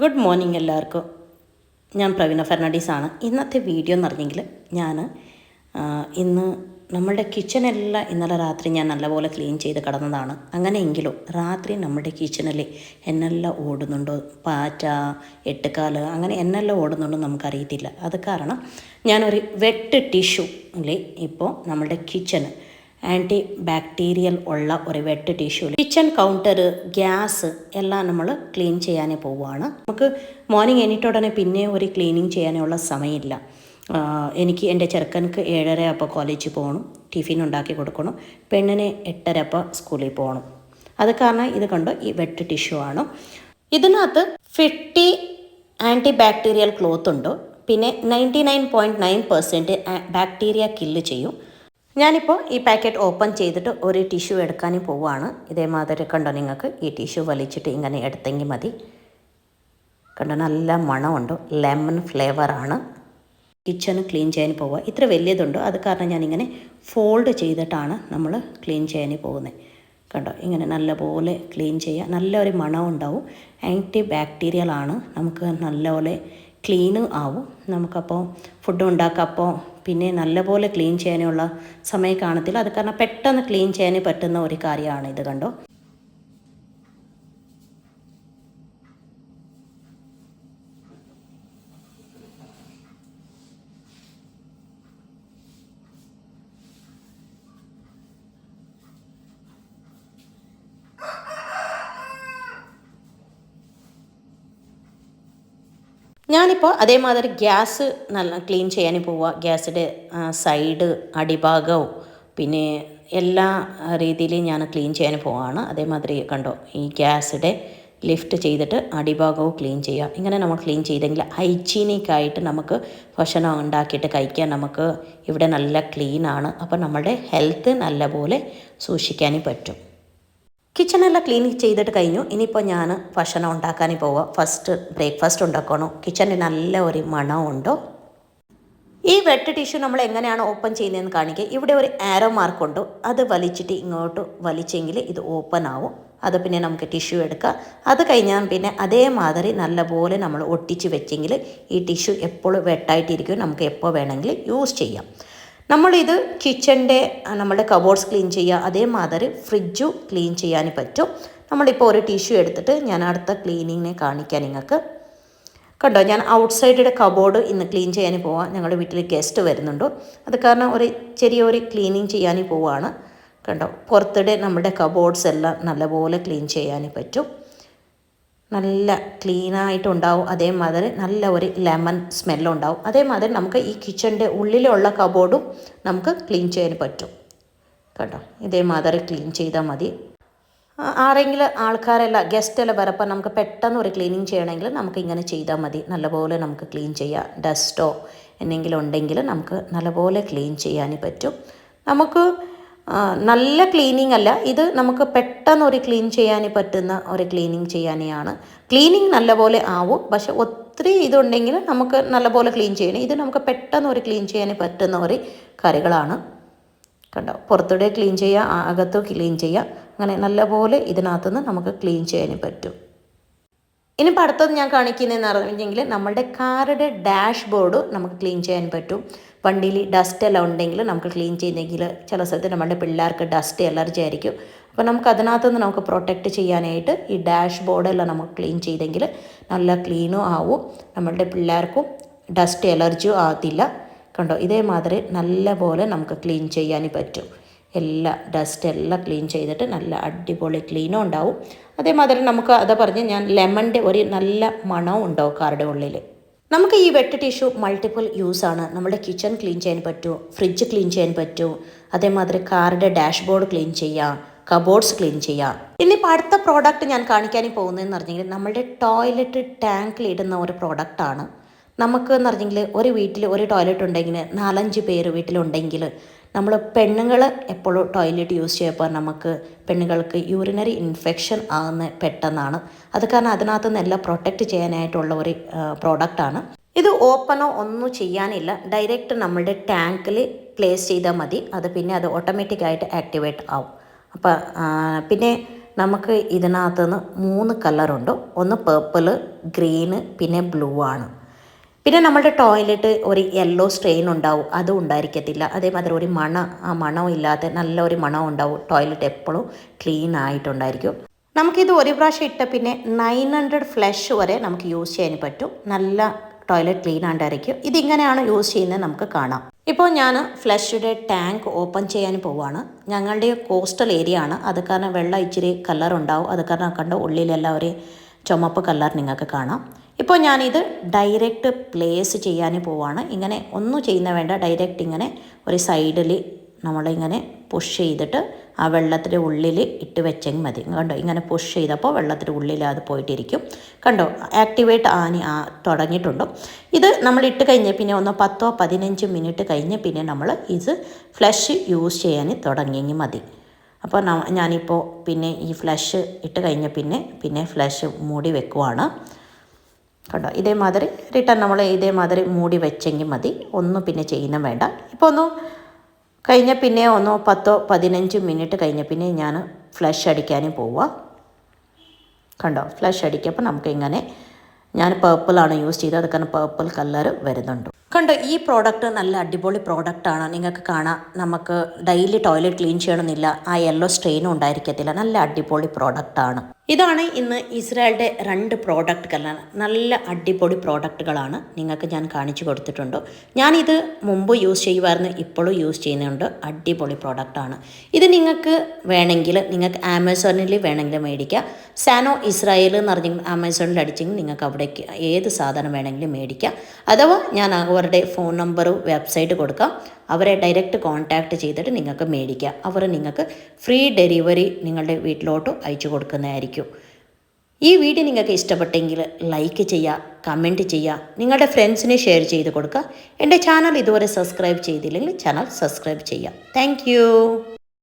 Good morning എല്ലാവർക്കും. ഞാൻ പ്രവീണ ഫെർണാണ്ടീസ് ആണ് ഇന്നത്തെ വീഡിയോ എന്ന് പറഞ്ഞെങ്കിൽ ഞാൻ ഇന്ന് നമ്മുടെ കിച്ചണെല്ലാം ഇന്നലെ രാത്രി ഞാൻ നല്ലപോലെ ക്ലീൻ ചെയ്ത് കിടന്നതാണ്. അങ്ങനെയെങ്കിലും രാത്രി നമ്മുടെ കിച്ചണിൽ എന്നെല്ലാം ഓടുന്നുണ്ടോ? പാറ്റ എട്ടുകാൽ അങ്ങനെ എന്നെല്ലാം ഓടുന്നുണ്ടോ നമുക്കറിയത്തില്ല. അത് കാരണം ഞാനൊരു വെട്ട് ടിഷ്യൂ അല്ലേ ഇപ്പോൾ നമ്മുടെ കിച്ചണ് ആന്റി ബാക്ടീരിയൽ ഉള്ള ഒരു വെട്ട് ടിഷ്യൂ കിച്ചൺ കൗണ്ടർ ഗ്യാസ് എല്ലാം നമ്മൾ ക്ലീൻ ചെയ്യാൻ പോവുകയാണ്. നമുക്ക് മോർണിംഗ് എണീറ്റുടനെ പിന്നെ ഒരു ക്ലീനിങ് ചെയ്യാനുള്ള സമയമില്ല. എനിക്ക് എന്റെ ചെറുക്കനക്ക് ഏഴര അപ്പോൾ കോളേജിൽ പോകണം ടിഫിൻ ഉണ്ടാക്കി കൊടുക്കണം. പെണ്ണിന് എട്ടര അപ്പോൾ സ്കൂളിൽ പോകണം അത് കാരണം ഇത് കണ്ടോ ഈ വെട്ട് ടിഷ്യൂ ആണ്. ഇതിനകത്ത് ഫിഫ്റ്റി ആന്റി ബാക്ടീരിയൽ ക്ലോത്ത് ഉണ്ട്. പിന്നെ ninety nine point nine percent bacteria kill ചെയ്യും. ഞാനിപ്പോൾ ഈ പാക്കറ്റ് ഓപ്പൺ ചെയ്തിട്ട് ഒരു ടിഷ്യൂ എടുക്കാൻ പോവുകയാണ് ഇതേമാതിരി കണ്ടോ നിങ്ങൾക്ക്? ഈ ടിഷ്യൂ വലിച്ചിട്ട് ഇങ്ങനെ എടുത്തെങ്കിൽ മതി. കണ്ടോ? നല്ല മണമുണ്ട്. ലെമൺ ഫ്ലേവറാണ് കിച്ചൺ ക്ലീൻ ചെയ്യാൻ പോവുക ഇത്ര വലിയതുണ്ട്. അത് കാരണം ഞാനിങ്ങനെ ഫോൾഡ് ചെയ്തിട്ടാണ് നമ്മൾ ക്ലീൻ ചെയ്യാൻ പോകുന്നത് കണ്ടോ? ഇങ്ങനെ നല്ലപോലെ ക്ലീൻ ചെയ്യുക നല്ലൊരു മണം ഉണ്ടാവും ആന്റി ബാക്ടീരിയലാണ് നമുക്ക് നല്ലപോലെ ക്ലീന് ആവും. നമുക്കപ്പോൾ ഫുഡ് ഉണ്ടാക്കപ്പോൾ പിന്നെ നല്ലപോലെ ക്ലീൻ ചെയ്യാനുള്ള സമയം കാണത്തില്ല. അത് കാരണം പെട്ടെന്ന് ക്ലീൻ ചെയ്യാൻ പറ്റുന്ന ഒരു കാര്യമാണ് ഇത് കണ്ടോ? ഞാനിപ്പോൾ അതേമാതിരി ഗ്യാസ് നല്ല ക്ലീൻ ചെയ്യാൻ പോവുക. ഗ്യാസിന്റെ സൈഡ് അടിഭാഗവും പിന്നെ എല്ലാ രീതിയിലും ഞാൻ ക്ലീൻ ചെയ്യാൻ പോവാണ്. അതേമാതിരി കണ്ടോ ഈ ഗ്യാസിന്റെ ലിഫ്റ്റ് ചെയ്തിട്ട് അടിഭാഗവും ക്ലീൻ ചെയ്യുക ഇങ്ങനെ നമ്മൾ ക്ലീൻ ചെയ്തെങ്കിൽ ഹൈജീനിക് ആയിട്ട് നമുക്ക് ഭക്ഷണം ഉണ്ടാക്കിയിട്ട് കഴിക്കാൻ നമുക്ക് ഇവിടെ നല്ല ക്ലീനാണ്. അപ്പോൾ നമ്മളുടെ ഹെൽത്ത് നല്ലപോലെ സൂക്ഷിക്കാനും പറ്റും. കിച്ചണെല്ലാം ക്ലീൻ ചെയ്തിട്ട് കഴിഞ്ഞു. ഇനിയിപ്പോൾ ഞാൻ ഭക്ഷണം ഉണ്ടാക്കാൻ പോവുക ഫസ്റ്റ് ബ്രേക്ക്ഫാസ്റ്റ് ഉണ്ടാക്കണോ. കിച്ചണിൽ നല്ല ഒരു മണമുണ്ടോ? ഈ വെട്ട് ടിഷ്യൂ നമ്മൾ എങ്ങനെയാണ് ഓപ്പൺ ചെയ്യുന്നതെന്ന് കാണിക്കുക ഇവിടെ ഒരു ആരോ മാർക്ക് ഉണ്ട്. അത് വലിച്ചിട്ട് ഇങ്ങോട്ട് വലിച്ചെങ്കിൽ ഇത് ഓപ്പൺ ആവും. അത് പിന്നെ നമുക്ക് ടിഷ്യൂ എടുക്കാം. അത് കഴിഞ്ഞാൽ പിന്നെ അതേമാതിരി നല്ലപോലെ നമ്മൾ ഒട്ടിച്ച് വെച്ചെങ്കിൽ ഈ ടിഷ്യൂ എപ്പോഴും വെട്ടായിട്ടിരിക്കും. നമുക്ക് എപ്പോൾ വേണമെങ്കിൽ യൂസ് ചെയ്യാം. നമ്മളിത് കിച്ചന്റെ നമ്മുടെ കബോർഡ്സ് ക്ലീൻ ചെയ്യുക അതേമാതിരി ഫ്രിഡ്ജും ക്ലീൻ ചെയ്യാൻ പറ്റും. നമ്മളിപ്പോൾ ഒരു ടിഷ്യൂ എടുത്തിട്ട് ഞാൻ അടുത്ത ക്ലീനിങ്ങിനെ കാണിക്കാം നിങ്ങൾക്ക്. കണ്ടോ ഞാൻ ഔട്ട്സൈഡിന്റെ കബോർഡ് ഇന്ന് ക്ലീൻ ചെയ്യാൻ പോവാം. ഞങ്ങളുടെ വീട്ടിൽ ഗസ്റ്റ് വരുന്നുണ്ട്. അത് കാരണം ഒരു ചെറിയൊരു ക്ലീനിങ് ചെയ്യാൻ പോവാണ്. കണ്ടോ പുറത്തിടെ നമ്മുടെ കബോർഡ്സ് എല്ലാം നല്ലപോലെ ക്ലീൻ ചെയ്യാൻ പറ്റും. നല്ല ക്ലീനായിട്ടുണ്ടാവും അതേമാതിരി നല്ല ഒരു ലെമൺ സ്മെല്ലുണ്ടാവും അതേമാതിരി നമുക്ക് ഈ കിച്ചണിന്റെ ഉള്ളിലുള്ള കബോർഡും നമുക്ക് ക്ലീൻ ചെയ്യാൻ പറ്റും. കേട്ടോ? ഇതേമാതിരി ക്ലീൻ ചെയ്താൽ മതി. ആരെങ്കിലും ആൾക്കാരെല്ലാം ഗസ്റ്റെല്ലാം വരപ്പോൾ നമുക്ക് പെട്ടെന്ന് ഒരു ക്ലീനിങ് ചെയ്യണമെങ്കിൽ നമുക്ക് ഇങ്ങനെ ചെയ്താൽ മതി. നല്ലപോലെ നമുക്ക് ക്ലീൻ ചെയ്യാം. ഡസ്റ്റോ എന്തെങ്കിലും ഉണ്ടെങ്കിൽ നമുക്ക് നല്ലപോലെ ക്ലീൻ ചെയ്യാൻ പറ്റും. നമുക്ക് നല്ല ക്ലീനിങ് അല്ല. ഇത് നമുക്ക് പെട്ടെന്ന് ഒരു ക്ലീൻ ചെയ്യാൻ പറ്റുന്ന ഒരു ക്ലീനിങ് ചെയ്യാനെയാണ്. ക്ലീനിങ് നല്ലപോലെ ആവും. പക്ഷെ ഒത്തിരി ഇതുണ്ടെങ്കിൽ നമുക്ക് നല്ലപോലെ ക്ലീൻ ചെയ്യണം ഇത് നമുക്ക് പെട്ടെന്ന് ഒരു ക്ലീൻ ചെയ്യാൻ പറ്റുന്ന ഒരു കറികളാണ്. കണ്ടോ? പുറത്തൂടെ ക്ലീൻ ചെയ്യുക അകത്തു ക്ലീൻ ചെയ്യുക അങ്ങനെ നല്ലപോലെ ഇതിനകത്തുനിന്ന് നമുക്ക് ക്ലീൻ ചെയ്യാൻ പറ്റും. ഇനി അടുത്തത് ഞാൻ കാണിക്കുന്നതെന്ന് പറഞ്ഞെങ്കിൽ നമ്മളുടെ കാറുടെ ഡാഷ് ബോർഡ് നമുക്ക് ക്ലീൻ ചെയ്യാൻ പറ്റും. വണ്ടിയിൽ ഡസ്റ്റ് എല്ലാം ഉണ്ടെങ്കിൽ നമുക്ക് ക്ലീൻ ചെയ്യുന്നെങ്കിൽ ചില സ്ഥലത്ത് നമ്മുടെ പിള്ളേർക്ക് ഡസ്റ്റ് അലർജി ആയിരിക്കും. അപ്പോൾ നമുക്ക് അതിനകത്തുനിന്ന് നമുക്ക് പ്രൊട്ടക്റ്റ് ചെയ്യാനായിട്ട് ഈ ഡാഷ് ബോർഡെല്ലാം നമുക്ക് ക്ലീൻ ചെയ്തെങ്കിൽ നല്ല ക്ലീനും ആവും. നമ്മളുടെ പിള്ളേർക്കും ഡസ്റ്റ് അലർജിയും ആകത്തില്ല. കണ്ടോ? ഇതേമാതിരി നല്ല പോലെ നമുക്ക് ക്ലീൻ ചെയ്യാൻ പറ്റും. എല്ലാ ഡസ്റ്റ് എല്ലാം ക്ലീൻ ചെയ്തിട്ട് നല്ല അടിപൊളി ക്ലീനും ഉണ്ടാവും. അതേമാതിരി നമുക്ക് അത് പറഞ്ഞ് ഞാൻ ലെമണിന്റെ ഒരു നല്ല മണവും ഉണ്ടാവും കാറുടെ ഉള്ളിൽ നമുക്ക് ഈ വെട്ട് ടിഷ്യൂ മൾട്ടിപ്പിൾ യൂസ് ആണ്. നമ്മുടെ കിച്ചൺ ക്ലീൻ ചെയ്യാൻ പറ്റൂ ഫ്രിഡ്ജ് ക്ലീൻ ചെയ്യാൻ പറ്റൂ. അതേമാതിരി കാറിന്റെ ഡാഷ്ബോർഡ് ക്ലീൻ ചെയ്യാം കബോർഡ്സ് ക്ലീൻ ചെയ്യാം. ഇനിയിപ്പോൾ അടുത്ത പ്രോഡക്റ്റ് ഞാൻ കാണിക്കാനും പോകുന്നതെന്ന് പറഞ്ഞെങ്കിൽ നമ്മുടെ ടോയ്ലറ്റ് ടാങ്കിൽ ഇടുന്ന ഒരു പ്രോഡക്റ്റാണ് നമുക്ക് എന്ന് പറഞ്ഞെങ്കിൽ ഒരു വീട്ടിൽ ഒരു ടോയ്ലറ്റ് ഉണ്ടെങ്കിൽ നാലഞ്ച് പേര് വീട്ടിലുണ്ടെങ്കിൽ നമ്മൾ പെണ്ണുങ്ങൾ എപ്പോഴും ടോയ്ലറ്റ് യൂസ് ചെയ്യുമ്പോൾ നമുക്ക് പെണ്ണുങ്ങൾക്ക് യൂറിനറി ഇൻഫെക്ഷൻ ആകുന്ന പെട്ടെന്നാണ്. അത് കാരണം അതിനകത്ത് നിന്നെല്ലാം പ്രൊട്ടക്റ്റ് ചെയ്യാനായിട്ടുള്ള ഒരു പ്രോഡക്റ്റാണ് ഇത് ഓപ്പണോ ഒന്നും ചെയ്യാനില്ല. ഡയറക്റ്റ് നമ്മളുടെ ടാങ്കിൽ പ്ലേസ് ചെയ്താൽ മതി. അത് പിന്നെ അത് ഓട്ടോമാറ്റിക്കായിട്ട് ആക്ടിവേറ്റ് ആവും. അപ്പോൾ പിന്നെ നമുക്ക് ഇതിനകത്ത് നിന്ന് മൂന്ന് കളറുണ്ട് ഒന്ന് പേർപ്പിൾ ഗ്രീന് പിന്നെ ബ്ലൂ ആണ്. പിന്നെ നമ്മുടെ ടോയ്ലറ്റ് ഒരു യെല്ലോ സ്ട്രെയിൻ ഉണ്ടാവും. അതും ഉണ്ടായിരിക്കത്തില്ല. അതേമാതിരി ഒരു മണ ആ മണം ഇല്ലാത്ത നല്ല ഒരു മണം ഉണ്ടാവും. ടോയ്ലറ്റ് എപ്പോഴും ക്ലീൻ ആയിട്ടുണ്ടായിരിക്കും. നമുക്കിത് ഒരു പ്രാവശ്യം ഇട്ട പിന്നെ നയൻ ഹൺഡ്രഡ് ഫ്ലഷ് വരെ നമുക്ക് യൂസ് ചെയ്യാൻ പറ്റും. നല്ല ടോയ്ലറ്റ് ക്ലീൻ ആണ്ടായിരിക്കും ഇതിങ്ങനെയാണ് യൂസ് ചെയ്യുന്നത് നമുക്ക് കാണാം. ഇപ്പോൾ ഞാൻ ഫ്ലഷിന്റെ ടാങ്ക് ഓപ്പൺ ചെയ്യാൻ പോവുകയാണ് ഞങ്ങളുടെ കോസ്റ്റൽ ഏരിയ ആണ്. അത് കാരണം വെള്ളം ഇച്ചിരി കളർ ഉണ്ടാവും. അത് കാരണം കണ്ട ഉള്ളിലെല്ലാം ഒരു ചുമപ്പ് കളർ നിങ്ങൾക്ക് കാണാം. ഇപ്പോൾ ഞാനിത് ഡയറക്റ്റ് പ്ലേസ് ചെയ്യാൻ പോവാണ്. ഇങ്ങനെ ഒന്നും ചെയ്യുന്ന വേണ്ട. ഡയറക്റ്റ് ഇങ്ങനെ ഒരു സൈഡിൽ നമ്മളിങ്ങനെ പുഷ് ചെയ്തിട്ട് ആ വെള്ളത്തിന്റെ ഉള്ളിൽ ഇട്ട് വെച്ചെങ്കിൽ മതി. കണ്ടോ? ഇങ്ങനെ പുഷ് ചെയ്തപ്പോൾ വെള്ളത്തിന്റെ ഉള്ളിൽ അത് പോയിട്ടിരിക്കും. കണ്ടോ? ആക്ടിവേറ്റ് ആനി ആ തുടങ്ങിയിട്ടുണ്ട്. ഇത് നമ്മൾ ഇട്ട് കഴിഞ്ഞ് പിന്നെ ഒന്ന് പത്തോ പതിനഞ്ച് മിനിറ്റ് കഴിഞ്ഞ് പിന്നെ നമ്മൾ ഇത് ഫ്ലഷ് യൂസ് ചെയ്യാൻ തുടങ്ങിയെങ്കിൽ മതി. അപ്പോൾ ഞാനിപ്പോൾ പിന്നെ ഈ ഫ്ലഷ് ഇട്ട് കഴിഞ്ഞ പിന്നെ പിന്നെ ഫ്ലഷ് മൂടി വെക്കുവാണ്. കണ്ടോ? ഇതേമാതിരി റിട്ടേൺ നമ്മൾ ഇതേമാതിരി മൂടി വെച്ചെങ്കിൽ മതി. ഒന്നും പിന്നെ ചെയ്യുന്ന വേണ്ട. ഇപ്പോൾ ഒന്ന് കഴിഞ്ഞ പിന്നെ ഒന്നോ പത്തോ പതിനഞ്ച് മിനിറ്റ് കഴിഞ്ഞ പിന്നെ ഞാൻ ഫ്ലഷ് അടിക്കാനും പോവുക കണ്ടോ? ഫ്ലഷ് അടിക്കപ്പോൾ നമുക്ക് ഇങ്ങനെ ഞാൻ പേർപ്പിളാണ് യൂസ് ചെയ്തത്. അത് കാരണം പേർപ്പിൾ കളർ വരുന്നുണ്ട്. കണ്ടോ? ഈ പ്രോഡക്റ്റ് നല്ല അടിപൊളി പ്രോഡക്റ്റാണ് നിങ്ങൾക്ക് കാണാം. നമുക്ക് ഡെയിലി ടോയ്ലറ്റ് ക്ലീൻ ചെയ്യണമെന്നില്ല. ആ യെല്ലോ സ്ട്രെയിനും ഉണ്ടായിരിക്കത്തില്ല. നല്ല അടിപൊളി പ്രോഡക്റ്റാണ് ഇതാണ് ഇന്ന് ഇസ്രായേലിന്റെ രണ്ട് പ്രോഡക്റ്റുകളാണ്. നല്ല അടിപൊളി പ്രോഡക്റ്റുകളാണ് നിങ്ങൾക്ക് ഞാൻ കാണിച്ചു കൊടുത്തിട്ടുണ്ട്. ഞാനിത് മുമ്പ് യൂസ് ചെയ്യുമായിരുന്നു ഇപ്പോഴും യൂസ് ചെയ്യുന്നുണ്ട്. അടിപൊളി പ്രോഡക്റ്റാണ്. ഇത് നിങ്ങൾക്ക് വേണമെങ്കിൽ നിങ്ങൾക്ക് ആമസോണിൽ വേണമെങ്കിൽ മേടിക്കാം. സാനോ ഇസ്രായേൽ എന്ന് പറഞ്ഞ ആമസോണിൽ അടിച്ചെങ്കിൽ നിങ്ങൾക്ക് അവിടേക്ക് ഏത് സാധനം വേണമെങ്കിലും മേടിക്കാം. അഥവാ ഞാൻ അവരുടെ ഫോൺ നമ്പറും വെബ്സൈറ്റ് കൊടുക്കാം. അവരെ ഡയറക്റ്റ് കോൺടാക്റ്റ് ചെയ്തിട്ട് നിങ്ങൾക്ക് മേടിക്കാം. അവർ നിങ്ങൾക്ക് ഫ്രീ ഡെലിവറി നിങ്ങളുടെ വീട്ടിലോട്ട് അയച്ചു കൊടുക്കുന്നതായിരിക്കും. ഈ വീഡിയോ നിങ്ങൾക്ക് ഇഷ്ടപ്പെട്ടെങ്കിൽ ലൈക്ക് ചെയ്യുക കമന്റ് ചെയ്യുക നിങ്ങളുടെ ഫ്രണ്ട്സിന് ഷെയർ ചെയ്ത് കൊടുക്കുക. എന്റെ ചാനൽ ഇതുവരെ സബ്സ്ക്രൈബ് ചെയ്തില്ലെങ്കിൽ ചാനൽ സബ്സ്ക്രൈബ് ചെയ്യുക. താങ്ക്